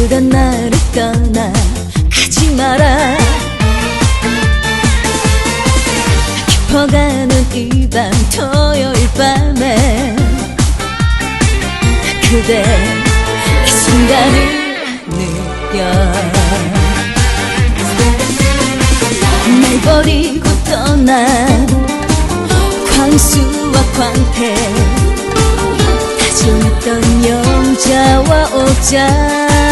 나를 떠나 가지 마라. 깊어가는 이 밤 토요일 밤에 그대 이 순간을 느껴. 날 버리고 떠난 광수와 광태 다정했던 영자와 옥자